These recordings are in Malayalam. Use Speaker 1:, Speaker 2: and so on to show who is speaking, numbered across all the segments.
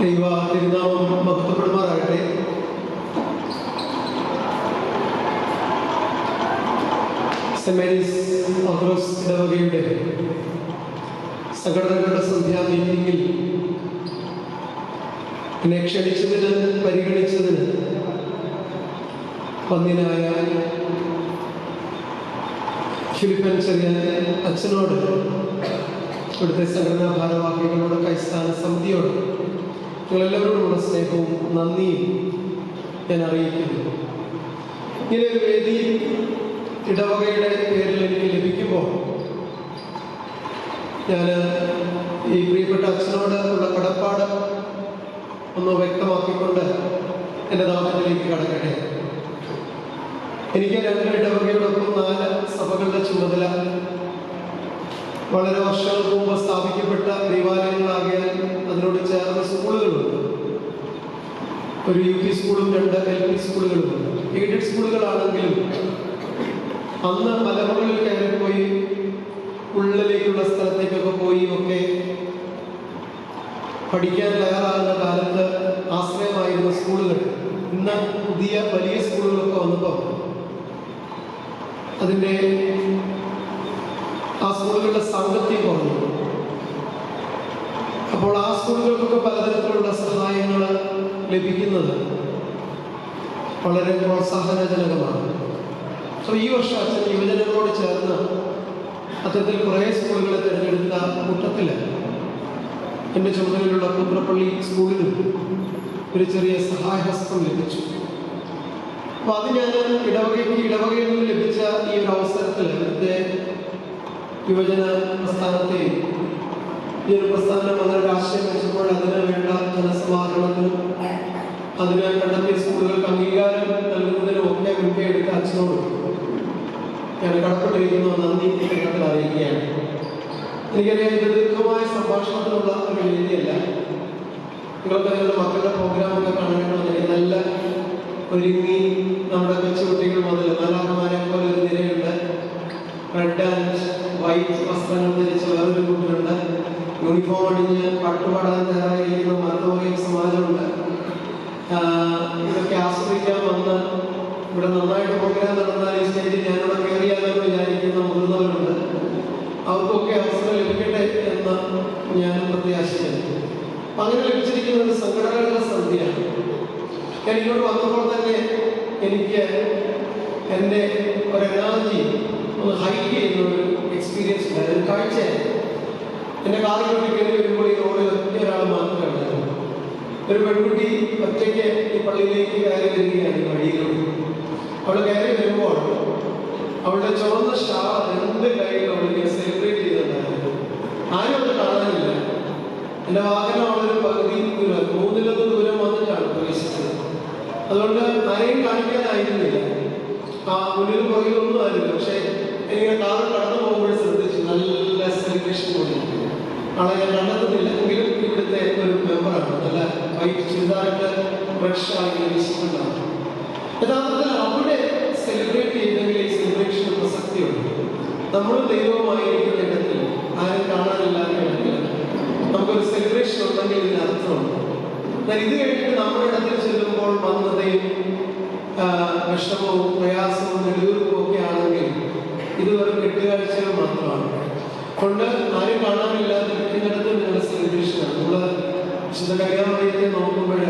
Speaker 1: ദൈവ തിരുനാമം മഹത്വപ്പെടുമാറാകട്ടെ സെന്റ് മേരീസ് ഓർത്തഡോക്സ് ഇടവകയുടെ സംഘടനകളുടെ സന്ധ്യാ മീറ്റിംഗിൽ എന്നെ ക്ഷണിച്ചതിന് പരിഗണിച്ചതിന് പന്നിനായ ഫിലിപ്പൻ ചെറിയ അച്ഛനോട് ഇവിടുത്തെ സംഘടനാ ഭാരവാഹികളോട് കൈസ്ഥാന സമിതിയോട് നിങ്ങളെല്ലാവരോടുമുള്ള സ്നേഹവും നന്ദിയും ഞാൻ അറിയിക്കുന്നു. ഇങ്ങനെ ഒരു വേദി ഇടവകയുടെ പേരിൽ എനിക്ക് ലഭിക്കുമ്പോൾ ഞാൻ ഈ പ്രിയപ്പെട്ട അച്ഛനോട് ഉള്ള കടപ്പാട് ഒന്ന് വ്യക്തമാക്കിക്കൊണ്ട് എന്റെ നാട്ടിലേക്ക് കടക്കട്ടെ. എനിക്ക് രണ്ട് ഇടവകയോടൊപ്പം നാല് സഭകളുടെ ചുമതല വളരെ വർഷങ്ങൾക്ക് മുമ്പ് സ്ഥാപിക്കപ്പെട്ട ദേവാലയങ്ങളാകിയാൽ അതിനോട് ചേർന്ന സ്കൂളുകളുണ്ട്. ഒരു യു പി സ്കൂളും രണ്ട് എൽ പി സ്കൂളുകളുമുണ്ട്. എയ്ഡഡ് സ്കൂളുകളാണെങ്കിലും അന്ന് മലമുകളിൽ പോയി ഉള്ളിലേക്കുള്ള സ്ഥലത്തേക്കൊക്കെ പോയി ഒക്കെ പഠിക്കാൻ തയ്യാറാകുന്ന കാലത്ത് ആശ്രയമായിരുന്ന സ്കൂളുകൾ. ഇന്ന് പുതിയ വലിയ സ്കൂളുകളൊക്കെ വന്നപ്പോൾ അതിന്റെ ആ സ്കൂളുകളുടെ സാമ്പത്തികം കുറഞ്ഞു അപ്പോൾ ആ സ്കൂളുകൾക്കൊക്കെ പലതരത്തിലുള്ള സഹായങ്ങൾ ലഭിക്കുന്നത് വളരെ പ്രോത്സാഹനജനകമാണ്. സോ ഈ വർഷം അച്ഛൻ യുവജനങ്ങളോട് ചേർന്ന് അത്തരത്തിൽ കുറേ സ്കൂളുകളെ തിരഞ്ഞെടുത്ത കൂട്ടത്തിൽ എന്റെ ചുമതലയിലുള്ള കുന്ത്രപ്പള്ളി സ്കൂളിലും ഒരു ചെറിയ സഹായഹസ്തം ലഭിച്ചു. അപ്പോൾ അത് ഞാൻ ഇടവകയ്ക്ക് ഇടവകയിൽ നിന്ന് ലഭിച്ച ഈ ഒരു അവസരത്തിൽ യുവജന പ്രസ്ഥാനത്തെ ഈ ഒരു പ്രസ്ഥാനം അവരുടെ ആശയം വെച്ചപ്പോൾ അതിന് വേണ്ട ധനസമാഹരണത്തിനും അതിന് കണ്ടെത്തിയ സ്കൂളുകൾക്ക് അംഗീകാരം നൽകുന്നതിനും ഒക്കെ മുൻകൈ എടുത്ത അച്ഛനോട് ഞാൻ കടപ്പെട്ടിരിക്കുന്നു നന്ദി കേരളത്തിൽ അറിയിക്കുകയാണ്. എനിക്കറിയാം ഇത് ദീർഘമായ സംഭാഷണത്തിനുള്ള ഒരു വേദിയല്ല. നിങ്ങൾക്ക് നിങ്ങളുടെ മക്കളുടെ പ്രോഗ്രാമൊക്കെ കാണണമെന്നുണ്ടെങ്കിൽ നല്ല ഒരുങ്ങി നമ്മുടെ കൊച്ചുകുട്ടികൾ മുതൽ നാലാക്കന്മാരെ പോലെ ഒരു നിരയുണ്ട്. റെഡ് ആൻഡ് വൈറ്റ് വസ്ത്രങ്ങൾ ധരിച്ച വേറൊരു കുട്ടിയുണ്ട്. യൂണിഫോം അണിഞ്ഞ് പാട്ടുപാടാൻ തയ്യാറായിരിക്കുന്ന മറുപടി സമാജമുണ്ട്. ഇതൊക്കെ ആസ്വദിക്കാൻ വന്ന് ഇവിടെ നന്നായിട്ട് പ്രോഗ്രാം നടന്നാൽ ഈ സ്റ്റേജിൽ ഞാനിവിടെ കയറിയാലെന്ന് വിചാരിക്കുന്ന മുതിർന്നവരുണ്ട്. അവർക്കൊക്കെ അവസരം ലഭിക്കട്ടെ എന്ന് ഞാനും പ്രത്യാശിക്കുന്നു. അപ്പം അങ്ങനെ ലഭിച്ചിരിക്കുന്ന ഒരു സംഘടനകളുടെ സന്ധ്യയാണ് ഞാൻ ഇങ്ങോട്ട് വന്നപ്പോൾ തന്നെ എനിക്ക് എന്റെ ഒരു എനർജി ഒന്ന് ഹൈക്ക് ചെയ്യുന്ന ഒരു എക്സ്പീരിയൻസ് ഉണ്ടായിരുന്നു കാഴ്ചയായിരുന്നു. എന്റെ കാറിലോട്ട് കയറി വരുമ്പോൾ ഈ റോഡിൽ ഒറ്റ ഒരാൾ മാത്രമേ ഉണ്ടായിരുന്നു ഒരു പെൺകുട്ടി ഒറ്റയ്ക്ക് ഈ പള്ളിയിലേക്ക് കയറി വരികയാണ് വഴിയിലൂടെ. അവൾ കയറി വരുമ്പോൾ അവളുടെ ചുവന്ന ഷാ രണ്ട് കൈകളും അവളിങ്ങനെ സെലിബ്രേറ്റ് ചെയ്തിട്ടുണ്ടായിരുന്നു ആരും അത് കാണാനില്ല. എന്റെ വാഹനം അവളൊരു പകുതി ദൂരം മൂന്നിലൊന്ന് ദൂരം വന്നിട്ടാണ് പ്രവേശിച്ചത്. അതുകൊണ്ട് ആരെയും കാണിക്കാനായിരുന്നില്ല. ആ മുന്നിൽ പുറകിലൊന്നും ആയിരുന്നു പക്ഷേ എനിക്ക് കാറ് കടന്നു പോകുമ്പോൾ ശ്രദ്ധിച്ചു നല്ല സെലിബ്രേഷൻ കൂടി ആളെ ഞാൻ ഇവിടുത്തെ ഒരു മെമ്പറാണ് നല്ല വൈറ്റ് ചുരിദാറിട്ട് ഫ്രഷ് ആയി വീശിക്കൊണ്ടാണ് യഥാർത്ഥത്തിൽ അവിടെ സെലിബ്രേറ്റ് ചെയ്തെങ്കിൽ ഈ സെലിബ്രേഷന് പ്രസക്തിയുണ്ട് നമ്മൾ ദൈവമായിരിക്കുന്ന ഇടത്തിൽ ആരും കാണാനില്ലാത്ത ഇടത്തിൽ നമുക്കൊരു സെലിബ്രേഷൻ ഉണ്ടെങ്കിൽ ഇതിന് അർത്ഥമുണ്ട്. എന്നാൽ ഇത് കഴിഞ്ഞിട്ട് നമ്മുടെ ഇടത്തിൽ ചെല്ലുമ്പോൾ മന്ദതയും വിഷമവും പ്രയാസവും നെടുവീർപ്പും ഒക്കെ ആണെങ്കിൽ ഇത് വെറും കെട്ടുകാഴ്ചകൾ മാത്രമാണ്. കൊണ്ട് ആരും കാണാനില്ലാതെ ഇരിക്കുന്നിടത്ത് നിങ്ങളുടെ സെലിബ്രേഷനാണ് നമ്മൾ വിശുദ്ധ കന്യാമറിയത്തെ നോക്കുമ്പോൾ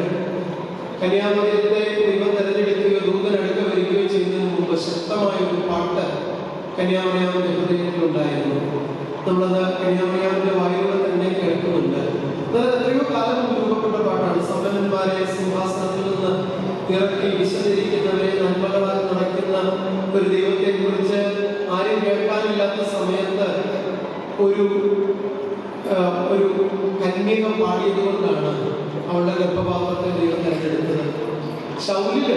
Speaker 1: കന്യാമറിയത്തെ ദൈവം തെരഞ്ഞെടുക്കുകയോ ദൂതൻ അടുക്ക വരികയോ ചെയ്യുന്നതിന് മുമ്പ് ശക്തമായ ഒരു പാട്ട് കന്യാമറിയാമിന്റെ ഹൃദയത്തിലുണ്ടായിരുന്നു നമ്മളത് കന്യാമറിയാമിന്റെ വായുകൾ തന്നെ കേൾക്കുന്നുണ്ട്. എത്രയോ കാലം രൂപപ്പെട്ട പാട്ടാണ്. സമ്പന്നന്മാരെ സിംഹാസനത്തിൽ നിന്ന് ഇറക്കി വിശദീകരിക്കുന്നവരെ നന്മകളാൽ നടക്കുന്ന ഒരു ദൈവത്തെ കുറിച്ച് ആരും കേൾക്കാനില്ലാത്ത സമയത്ത് ഒരു ഒരു കന്യക പാടിയത് കൊണ്ടാണ് അവളുടെ ഗർഭപാത്രത്തെ ദൈവം തെരഞ്ഞെടുത്തത്. ശൗലിൽ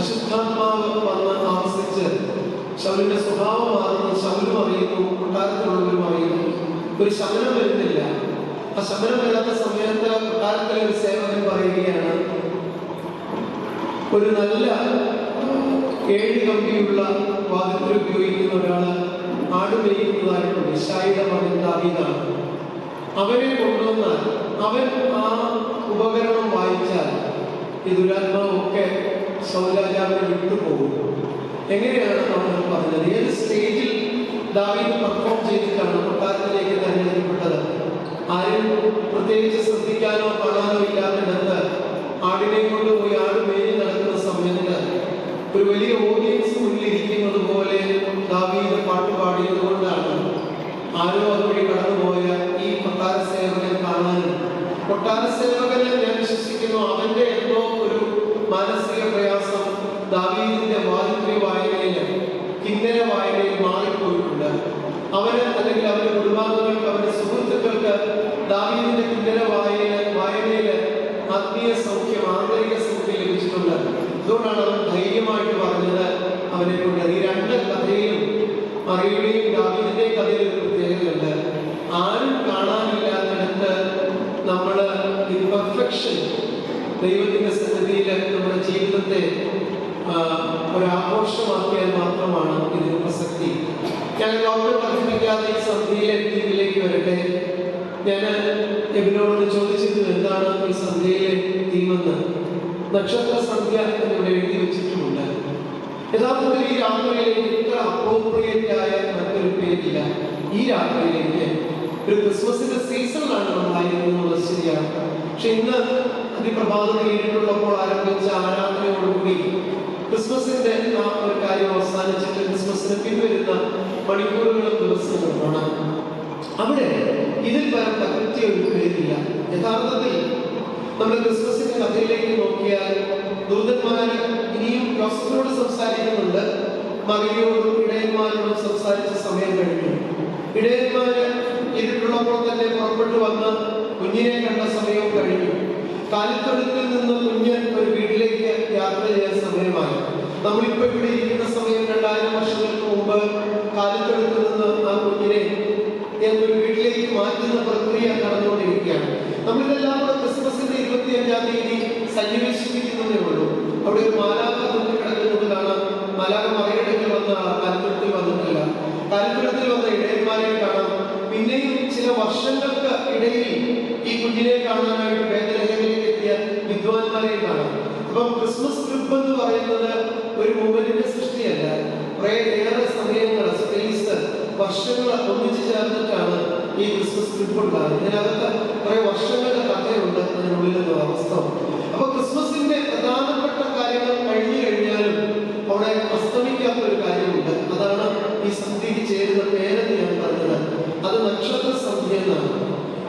Speaker 1: അശുദ്ധാത്മാവ് വന്ന് ആവസിച്ച് ശൗലിന്റെ സ്വഭാവം മാറുന്നു ശൗലും അറിയുന്നു കൊട്ടാരത്തിലുള്ളവരും അറിയുന്നു. ഒരു ശമനം വരുന്നില്ല. ആ ശമനം വരാത്ത സമയത്ത് കൊട്ടാരത്തിലെ ഒരു സേവകൻ പറയുകയാണ് ഒരു നല്ല ഏഴ് കമ്പിയുള്ള വാദത്തിൽ ഉപയോഗിക്കുന്ന ഒരാൾ ആട് മേയ്ക്കുന്നതായിട്ടുണ്ട് ഷായിയുടെ മകൻ ദാവീദാണ്. അവനെ കൊണ്ടുവന്നാൽ അവൻ ആ ഉപകരണം വായിച്ചാൽ ഈ ദുരാത്മാവൊക്കെ സൗരാജാവിനെ വിട്ടുപോകും. എങ്ങനെയാണ് നമ്മൾ പറഞ്ഞത്? ഏത് സ്റ്റേജിൽ ദാവീദ് പെർഫോം ചെയ്തിട്ടാണ് കൊട്ടാരത്തിലേക്ക് തെരഞ്ഞെടുക്കപ്പെട്ടത് ആരും പ്രത്യേകിച്ച് ശ്രദ്ധിക്കാനോ കാണാനോ ഇല്ലാത്തിടത്ത് ആടിനെ കൊണ്ടുപോയി ആട് മേഞ്ഞ് നടക്കുന്ന സമയത്ത് ഒരു വലിയ ഓഡിയൻസ് മുന്നിലിരിക്കുന്നത് പോലെ ദാവീദ് പാട്ട് പാടിയത് കൊണ്ടാണ് ആരോ അതുവഴി കടന്നുപോയ ഈ കൊട്ടാര സേവകൻ കാണാനും കൊട്ടാര സേവകനെ ഞാൻ വിശ്വസിക്കുന്നു. അവന്റെ എന്തോ ഒരു മാനസിക പ്രയാസം ദാവീദിന്റെ വാദിത്രി വായനയിൽ കിന്നര വായനയിൽ മാറിപ്പോയിട്ടുണ്ട്. അവന് അല്ലെങ്കിൽ അവന്റെ കുടുംബാംഗങ്ങൾക്ക് അവന്റെ സുഹൃത്തുക്കൾക്ക് ദാവീദിന്റെ കിന്നര വായന വായനയിൽ ആത്മീയ സൗഖ്യം ആന്തരിക സൗഖ്യം ലഭിച്ചിട്ടുണ്ട് അതുകൊണ്ടാണ് അവൻ ധൈര്യമായിട്ട് പറഞ്ഞത് അവനെ കൊണ്ട് ഈ രണ്ട് കഥയിലും മറിയുടെയും കഥയിൽ ഒരു പ്രത്യേകതയുണ്ട് ആരും കാണാനില്ലാത്തിടത്ത് നമ്മൾ ഇംപെർഫെക്ഷൻ ദൈവത്തിന്റെ സന്നിധിയിൽ നമ്മുടെ ജീവിതത്തെ ഒരാഘോഷമാക്കിയാൽ മാത്രമാണ് ഇതിന് പ്രസക്തി. ഞാൻ ഡോക്ടർ പഠിപ്പിക്കാതെ ഈ സന്ധ്യയിലെ വരട്ടെ. ഞാൻ എബിനോട് ചോദിച്ചിരുന്നു എന്താണ് ഈ സന്ധ്യയിലെ തീമെന്ന്. നക്ഷത്ര സന്ധ്യ എന്നിവിടെ എഴുതി വെച്ചിട്ടുമുണ്ട്. യഥാർത്ഥത്തിൽ ഈ രാത്രിയിലേക്ക് ഇത്ര അപ്രോപ്രിയേറ്റ് ആയ മറ്റൊരു പേരില്ല. ഈ രാത്രിയിലേക്ക് ഒരു ക്രിസ്മസിന്റെ സീസണിലാണ് നമ്മളായിരുന്നത് എന്നുള്ളത് ശരിയാണ് പക്ഷെ ഇന്ന് അതിപ്രഭാതത്തിൽ നേരിട്ടുള്ളപ്പോൾ ആരംഭിച്ച ആരാധനയോടുകൂടി ക്രിസ്മസിന്റെ ആ ഒരു കാര്യം അവസാനിച്ചിട്ട് ക്രിസ്മസിന് പിൻവരുന്ന മണിക്കൂറുകളും ദിവസങ്ങളുമാണ് അവിടെ ഇതിൽ വരെ തകർത്തിയ ഒരു പേരില്ല. യഥാർത്ഥത്തിൽ നമ്മൾ ക്രിസ്മസിന്റെ കഥയിലേക്ക് നോക്കിയാൽ ദൂതന്മാര് ഇനിയും ജോസഫിനോട് സംസാരിക്കുന്നുണ്ട്. മറിയോടും ഇടയന്മാരോടും സംസാരിച്ച സമയം കഴിഞ്ഞു. ഇടയന്മാര് ഇരുട്ടുള്ളപ്പോൾ തന്നെ പുറപ്പെട്ടു വന്ന് കുഞ്ഞിനെ കണ്ട സമയവും കഴിഞ്ഞു. കാലിത്തൊഴുത്തിൽ നിന്ന് കുഞ്ഞ് ഒരു വീട്ടിലേക്ക് യാത്ര ചെയ്യാൻ സമയമായി. നമ്മളിപ്പോ ഇവിടെ ഇരിക്കുന്ന സമയം രണ്ടായിരം വർഷങ്ങൾക്ക് മുമ്പ് കാലിത്തൊഴുത്തിൽ നിന്ന് ആ കുഞ്ഞിനെ ഒരു വീട്ടിലേക്ക് മാറ്റുന്ന പ്രക്രിയ നടന്നുകൊണ്ടിരിക്കുകയാണ്. നമ്മളിതെല്ലാം ക്രിസ്മസിന്റെ ഇരുപത്തിയഞ്ചാം തീയതി സന്നിവേശിപ്പിക്കുന്നതേ ഉള്ളൂ. അവിടെ ഒരു ചേർന്നിട്ടാണ് ഈ ക്രിസ്മസ് ട്രിപ്പ് ഉണ്ടാകുന്നത് ഇതിനകത്ത് കുറെ വർഷങ്ങളുടെ കഥയുണ്ട്. അതിനുള്ളിലുള്ള അവസ്ഥ അപ്പൊ ക്രിസ്മസിന്റെ പ്രധാനപ്പെട്ട കാര്യങ്ങൾ കഴിഞ്ഞു കഴിഞ്ഞാലും അവിടെ അസ്തമിക്കാത്ത ഒരു കാര്യമുണ്ട്. അതാണ് ഈ സന്ധ്യക്ക് ചേരുന്ന പേരെന്ന് ഞാൻ പറഞ്ഞത്. അത് നക്ഷത്ര സന്ധ്യ എന്നാണ്.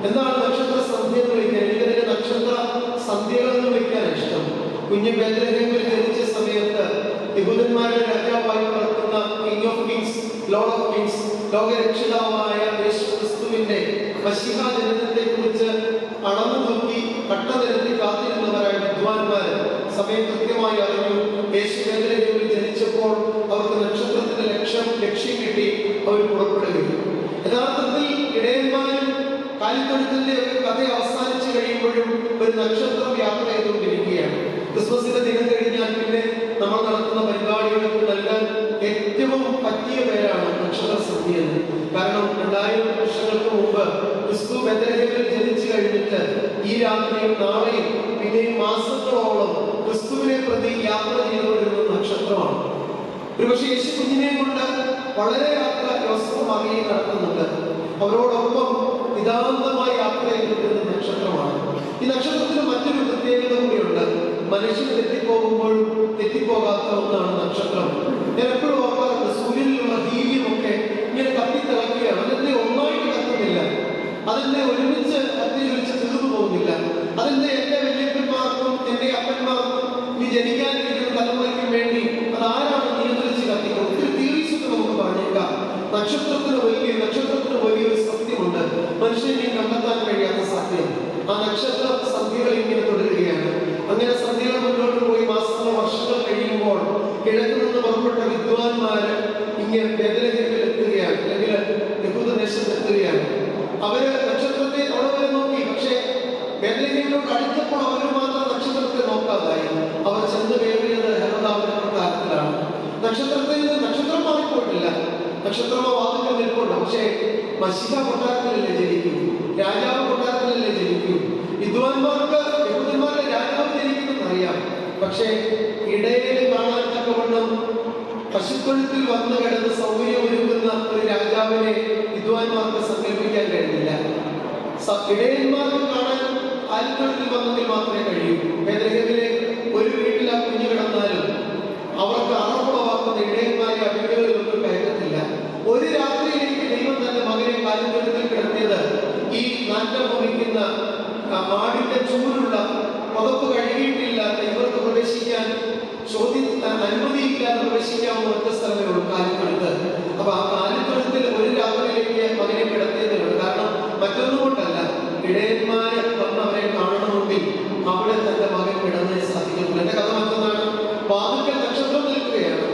Speaker 1: എന്താണ് നക്ഷത്ര സന്ധ്യ എന്ന് വിളിക്കാൻ? എനിക്കതിനെ നക്ഷത്ര സന്ധ്യകൾ എന്ന് വിളിക്കാൻ ഇഷ്ടം. കുഞ്ഞു ബേദലഹേമിൽ ജനിച്ച സമയത്ത് യഹൂദന്മാരുടെ രാജാവായി വളർത്തുന്ന king of kings lord of kings ലോകരക്ഷിതാവായ യേശു ക്രിസ്തുവിന്റെ മഷിഹ ജനനത്തെ കുറിച്ച് അളന്നു നോക്കി കട്ട നിരത്തി കാത്തിരുന്നവരായ വിദ്വാൻമാർ സമയം കൃത്യമായി അറിഞ്ഞു. യേശു ജനിച്ചപ്പോൾ അവർക്ക് നക്ഷത്രത്തിന്റെ ലക്ഷ്യം ലക്ഷ്യം കിട്ടി. അവർ പുറപ്പെടുകയും. യഥാർത്ഥത്തിൽ ഇടയന്മാരും കാലിത്തൊഴുത്തിന്റെ ഒരു കഥ അവസാനിച്ചു കഴിയുമ്പോഴും ഒരു നക്ഷത്രം യാത്ര ചെയ്തുകൊണ്ടിരിക്കുകയാണ്. ക്രിസ്മസിന്റെ ദിനം കഴിഞ്ഞാൽ പിന്നെ നമ്മൾ നടത്തുന്ന പരിപാടികൾക്ക് നൽകാൻ ഏറ്റവും പറ്റിയ പേരാണ് നക്ഷത്ര സദ്യ എന്ന് കാരണം രണ്ടായിരം വർഷങ്ങൾക്ക് മുമ്പ് ക്രിസ്തു ബethlehem-ൽ ജനിച്ചു കഴിഞ്ഞിട്ട് ഈ രാത്രിയും നാളെയും പിന്നെയും മാസങ്ങളോളം ക്രിസ്തുവിനെ പ്രതി യാത്ര ചെയ്തുകൊണ്ടിരുന്ന നക്ഷത്രമാണ്. ഒരുപക്ഷെ യേശു കുഞ്ഞിനെ കൊണ്ട് വളരെ യാത്ര യോസഫ് മറിയെ നടത്തുന്നുണ്ട്. അവരോടൊപ്പം നിതാന്തമായ യാത്ര ചെയ്തിരുന്ന നക്ഷത്രമാണ്. ഈ നക്ഷത്രത്തിന് മറ്റൊരു പ്രത്യേകത കൂടിയുണ്ട്. മനുഷ്യൻ തെറ്റിപ്പോകുമ്പോൾ തെറ്റിപ്പോകാത്ത ഒന്നാണ് നക്ഷത്രം. ഞാൻ എപ്പോഴും ഓർക്കാറുണ്ട് സൂര്യനിലുള്ള ഹീലിയമൊക്കെ ഇങ്ങനെ കത്തിത്തിളക്കുകയാണ് അതിന്റെ ഒന്നായിട്ട് കത്തുന്നില്ല. അതിന്റെ ഒരുമിച്ച് കത്തിയൊലിച്ച് തീർന്നു പോകുന്നില്ല അതിന്റെ എന്റെ വല്യപ്പന്മാർക്കും എന്റെ അപ്പന്മാർക്കും ഇനി ജനിക്കാനിരിക്കുന്ന തലമുറയ്ക്കും വേണ്ടി അതാരാണ് നിയന്ത്രിച്ച് കത്തിക്കുന്നത് ഒത്തിരി തിയറീസ് ഒക്കെ നമുക്ക് പറഞ്ഞേക്കാം നക്ഷത്രത്തിന് വലിയ നക്ഷത്രത്തിന് വലിയൊരു സത്യമുണ്ട് മനുഷ്യനെ കണ്ടെത്താൻ കഴിയാത്ത സത്യം ആ നക്ഷത്ര സന്ധ്യകൾ ഇങ്ങനെ തുടരുകയാണ് അങ്ങനെ സന്ധ്യകൾ മുന്നോട്ട് പോയി മാസങ്ങൾ വർഷങ്ങൾ കഴിയുമ്പോൾ കിഴക്ക് നിന്ന് പുറപ്പെട്ട വിദ്വാൻമാര് ഇങ്ങനെ ബദലഹേമിൽ എത്തുകയാണ് അല്ലെങ്കിൽ യഹൂദദേശത്ത് എത്തുകയാണ് അവർ നക്ഷത്രത്തെ അവിടെ വരെ നോക്കി പക്ഷേ ബദലഹേമിലോട്ട് അടുത്തപ്പോൾ അവർ മാത്രം നക്ഷത്രത്തെ നോക്കാതായി അവർ ചെന്ന് കയറിയത് ഹെറോദാവിന്റെ പ്രകാരത്തിലാണ് നക്ഷത്രത്തിൽ നിന്ന് നക്ഷത്രം മാറിപ്പോയിട്ടില്ല. നക്ഷത്രമോ വാതിക്കൽ നിൽപ്പുണ്ട്. പക്ഷേ മഷിക കൊട്ടാരത്തിലല്ലേ ജനിക്കും? രാജാവ് കൊട്ടാരത്തിലല്ലേ ജനിക്കും? വിദ്വാൻമാർക്ക് യഹൂദന്മാരുടെ രാജാവ് ജനിക്കുമെന്ന് അറിയാം. പക്ഷേ ഇടയിൽ കാണാൻ തക്കവണ്ണം പശുത്തൊഴുത്തിൽ വന്നു കിടന്ന് സൗകര്യം ഒരുക്കുന്ന ഒരു രാജാവിനെ വിദ്വാൻമാർക്ക് സങ്കല്പിക്കാൻ കഴിഞ്ഞില്ല. ഇടയന്മാർക്ക് കാണാൻ ആൽത്തൊഴുത്തിൽ വന്നെങ്കിൽ മാത്രമേ ബേദലഹേമിലെ ഒരു വീട്ടിൽ ആ കുഞ്ഞു കിടന്നാലും അവർക്ക് അറപ്പുളവാക്കുന്ന ഇടയന്മാരെ ആ വീടുകളിലൊന്നും കയറ്റത്തില്ല ഒരു രാത്രിയിലേക്ക് ദൈവം തന്റെ മകനെ കാലിത്തൊഴുത്തിൽ കിടത്തിയത് ഈ നാറ്റം വഹിക്കുന്ന ആ ആടിന്റെ ചൂടുള്ള പുതപ്പ് കഴുകിയിട്ടില്ലാത്ത ഇവർക്ക് പ്രവേശിക്കാൻ ചോദ്യ അനുമതിയില്ലാതെ പ്രവേശിക്കാവുന്ന ഒറ്റ സ്ഥലമേ ഉള്ളൂ കാലിത്തൊഴുത്ത് അപ്പൊ ആ കാലിത്തൊഴുത്തിൽ ഒരു രാത്രിയിലേക്ക് മകനെ കിടത്തിയതുണ്ട് കാരണം മറ്റൊന്നും കൊണ്ടല്ല ഇടയന്മാരെ വന്ന് അവരെ കാണണമെങ്കിൽ അവിടെ തന്റെ മകൻ കിടന്നേ സാധിക്കുന്നുള്ളൂ എന്റെ കഥ മറ്റൊന്നാണ് വാതിക്കൽ നക്ഷത്രം നിൽക്കുകയാണ്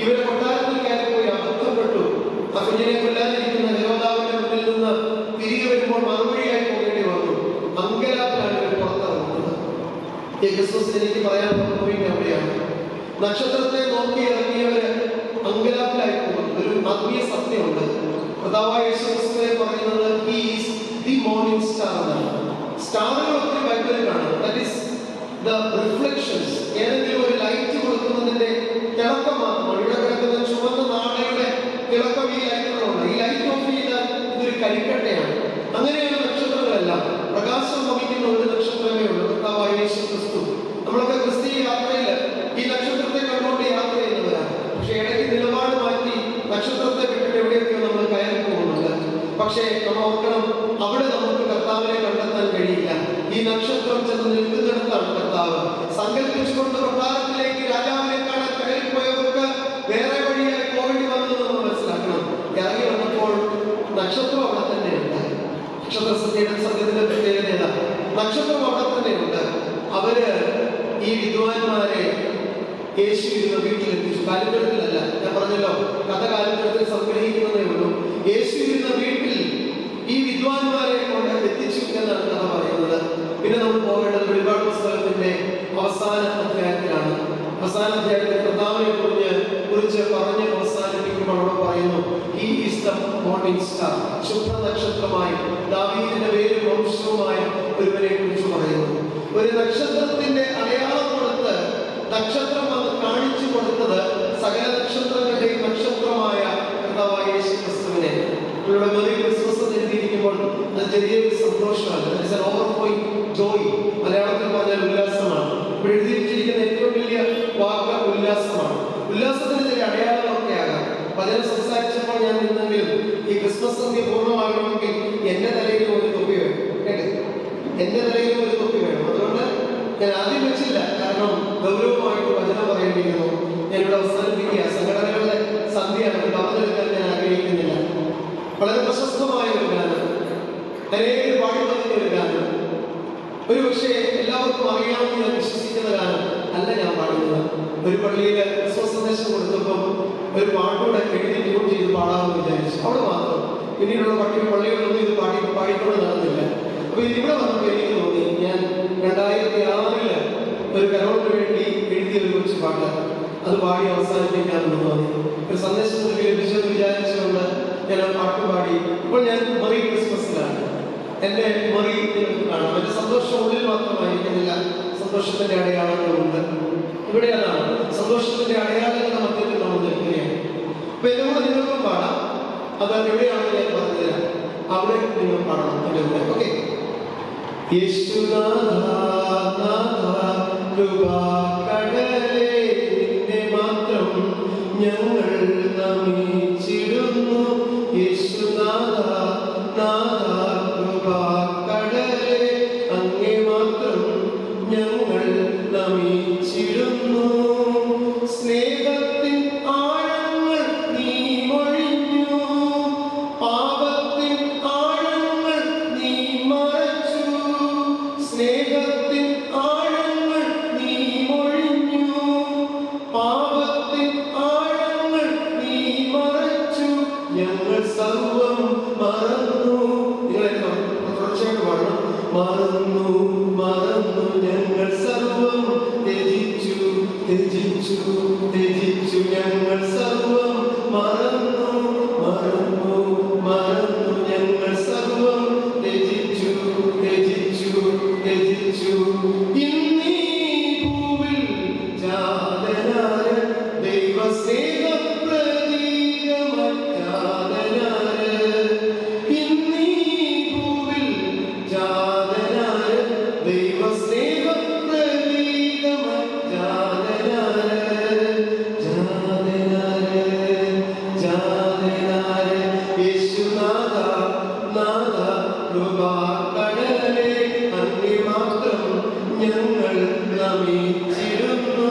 Speaker 1: ഇവരെ കൊട്ടാരത്തിൽ കയറി പോയി അബദ്ധപ്പെട്ടു ആ കുഞ്ഞിനെ കൊല്ലാതിരിക്കുന്ന ഹെരോദാവിന്റെ മുന്നിൽ നിന്ന് തിരികെ വരുമ്പോൾ മറുപടിയായി പോകേണ്ടി വന്നു അങ്കലാപ്പിലാണ് ഇവർ പുറത്തിറങ്ങുന്നത് ഈ എനിക്ക് പറയാൻ പോയിന്റ് അവിടെയാണ് നക്ഷത്രത്തെ നോക്കി ഇറങ്ങിയവര് അങ്കലാപ്പിലായി പോകുന്നു ഒരു ആത്മീയ സത്യമുണ്ട്. കർത്താവായ യേശുക്രിസ്തുവിനെ പറയുന്നത് he is the morning star എന്നാണ്. സ്റ്റാറുകൾ ഒത്തിരി ബൈബിളിൽ ദാറ്റ് ഈസ് ദ റിഫ്ലക്ഷൻസ് ഏതെങ്കിലും ഒരു ലൈറ്റ് കൊടുക്കുന്നതിന്റെ തിളക്കം മാത്രമാണ് ഇവിടെ കിടക്കുന്ന ചുവന്ന നാളയുടെ തിളക്കം ഈ ലൈറ്റുകളുണ്ട് ഈ ലൈറ്റ് ഓഫ് ചെയ്താൽ ഇതൊരു കരിക്കട്ടയാണ് അങ്ങനെയാണ് നക്ഷത്രങ്ങളെല്ലാം പ്രകാശം വഹിക്കുന്ന ഒരു നക്ഷത്രമേ ഉള്ളൂ കർത്താവായ യേശു ക്രിസ്തു നമ്മളൊക്കെ ക്രിസ്തീയ യാത്രയിൽ ഈ നക്ഷത്രത്തെ കണ്ടുകൊണ്ട് യാത്ര ചെയ്യുന്നവരാണ് പക്ഷെ ഇടയ്ക്ക് നിലപാട് മാറ്റി നക്ഷത്രത്തെ വിട്ടിട്ട് എവിടെയൊക്കെയോ നമ്മൾ കയറി പോകുന്നുണ്ട് പക്ഷേ നമ്മൾ ഓർക്കണം അവിടെ നമുക്ക് കർത്താവിനെ കണ്ടെത്താൻ കഴിയില്ല ഈ നക്ഷത്രം ചെന്ന് നിൽക്കുന്നിടത്താണ് കർത്താവ് സങ്കല്പിച്ചുകൊണ്ട് കൊട്ടാരത്തിലേക്ക് രാജാവിനെ കാണാൻ കയറിപ്പോയവർക്ക് വേറെ വഴിയായി പോകേണ്ടി വന്നത് നമ്മൾ മനസ്സിലാക്കണം ഇറങ്ങി വന്നപ്പോൾ നക്ഷത്രം അവിടെ തന്നെയുണ്ട് നക്ഷത്ര സത്യയുടെ സത്യത്തിന്റെ പ്രത്യേകത ഏതാ? നക്ഷത്രം അവിടെ തന്നെയുണ്ട് അവർ ഈ വിദ്വാൻമാരെ യേശു ഇരുന്ന കാലിക്കടത്തിലല്ല ഞാൻ പറഞ്ഞല്ലോ കഥ കാലിത്തരത്തിൽ സംഗ്രഹിക്കുന്നതേ ഉള്ളൂ. യേശു ഇരുന്ന വീട്ടിൽ ഈ വിദ്വാൻമാരെ കൊണ്ട് എത്തിച്ചു എന്നാണ് കഥ പറയുന്നത്. പിന്നെ നമ്മൾ പോകേണ്ടത് വെളിപാട് പുസ്തകത്തിന്റെ അവസാന അധ്യായത്തിലാണ്. അവസാന അധ്യായത്തിൽ കർത്താവിനെ കുറിച്ച് കുറിച്ച് പറഞ്ഞ് അവസാനിപ്പിക്കുമ്പോൾ അവിടെ പറയുന്നു he is the morning star ശുഭ്ര നക്ഷത്രമായി ദാവീദിന്റെ പേരും വംശവുമായ ഒരുവനെ കുറിച്ച് പറയുന്നു. ഒരു നക്ഷത്രത്തിന്റെ Krishna, there is an എഴുതി ട്യൂൺ ചെയ്ത് പാടാമെന്ന് വിചാരിച്ചു. അവിടെ മാത്രം. പിന്നീടുള്ള പട്ടി പള്ളികളൊന്നും ഇത് പാടി പാടിക്കൊണ്ട് നടന്നില്ല. അപ്പൊ ഇതിവിടെ വന്നപ്പോൾ എനിക്ക് തോന്നി ഞാൻ രണ്ടായിരത്തി ആറിൽ ഒരു കരോളിന് വേണ്ടി എഴുതിയ ഒരു കൊച്ചു പാട്ട്. അത് പാടി അവസാനിപ്പിക്കാമെന്ന് തോന്നി. ഒരു സന്ദേശം എനിക്ക് ലഭിച്ചെന്ന് വിചാരിച്ചുകൊണ്ട് ഞാൻ ആ പാട്ട് പാടി. ഇപ്പോൾ ഞാൻ മറി ക്രിസ്മസിലാണ്. എന്റെ മറി കാണാം എന്റെ സന്തോഷം ഉള്ളിൽ മാത്രമായിരിക്കുന്നില്ല സന്തോഷത്തിന്റെ അടയാളങ്ങളുണ്ട്. ഇവിടെ അതാണ് സന്തോഷത്തിന്റെ അടയാളങ്ങളുടെ മധ്യത്തിൽ നിങ്ങൾക്കും പാടാം. അത് എവിടെയാണ് ഞാൻ പറഞ്ഞുതരാം. അവിടെ നിങ്ങൾ പാടണം. എന്റെ കൂടെ ഓക്കെ കൃപാകടലേ നിന്നെ മാത്രം ഞങ്ങൾ നമിച്ചിടുന്നു. യേശുനാഥ നാഥ കൃപാകടലേ. കൃപാകടലേ അങ്ങേ മാത്രം ഞങ്ങൾ നമിച്ചിടുന്നു